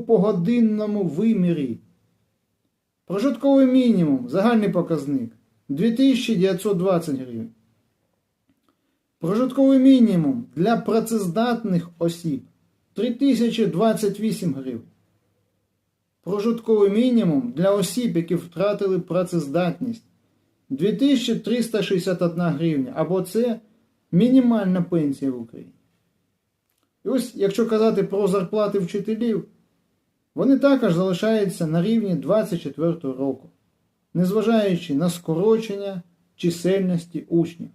погодинному вимірі. Прожитковий мінімум, загальний показник 2920 гривень. Прожитковий мінімум для працездатних осіб 3028 гривень. Прожитковий мінімум для осіб, які втратили працездатність 2361 гривня. Або це мінімальна пенсія в Україні. І ось, якщо казати про зарплати вчителів, вони також залишаються на рівні 24 року, незважаючи на скорочення чисельності учнів.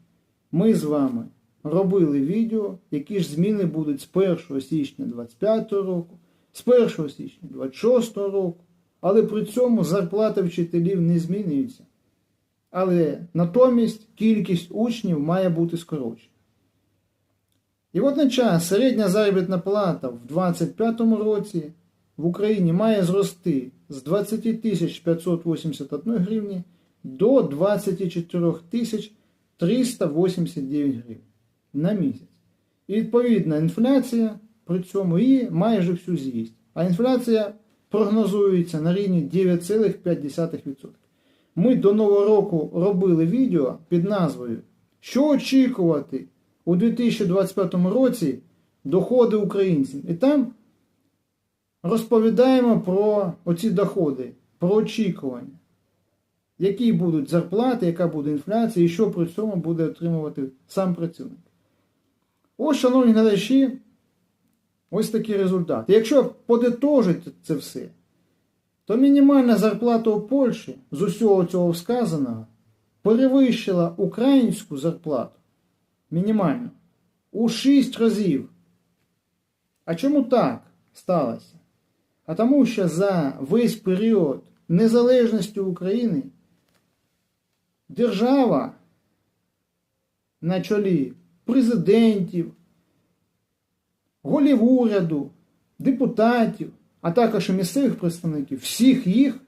Ми з вами робили відео, які ж зміни будуть з 1 січня 25 року, з 1 січня 26 року, але при цьому зарплата вчителів не змінюється. Але натомість кількість учнів має бути скорочена. І водночас середня заробітна плата в 2025 році в Україні має зрости з 20 тисяч 581 гривні до 24 тисяч 389 гривень на місяць. І відповідна інфляція при цьому її майже всю з'їсть. А інфляція прогнозується на рівні 9,5%. Ми до Нового року робили відео під назвою Що очікувати у 2025 році доходи українців. І там розповідаємо про оці доходи, про очікування, які будуть зарплати, яка буде інфляція і що при цьому буде отримувати сам працівник. Ось, шановні глядачі, ось такі результати. Якщо подитожити це все, то мінімальна зарплата у Польщі з усього цього сказаного перевищила українську зарплату мінімально у 6 разів. А чому так сталося? А тому, що за весь період незалежності України держава на чолі президентів, голів уряду, депутатів, а також і місцевих представників, всіх їх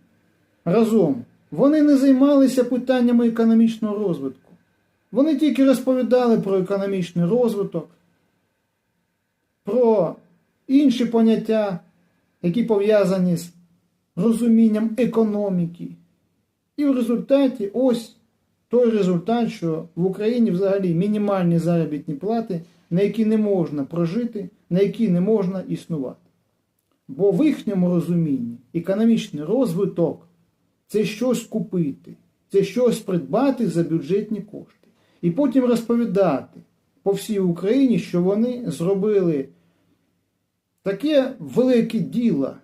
разом, вони не займалися питаннями економічного розвитку. Вони тільки розповідали про економічний розвиток, про інші поняття, які пов'язані з розумінням економіки. І в результаті ось той результат, що в Україні взагалі мінімальні заробітні плати, на які не можна прожити, на які не можна існувати. Бо в їхньому розумінні економічний розвиток це щось купити, це щось придбати за бюджетні кошти. І потім розповідати по всій Україні, що вони зробили таке велике діло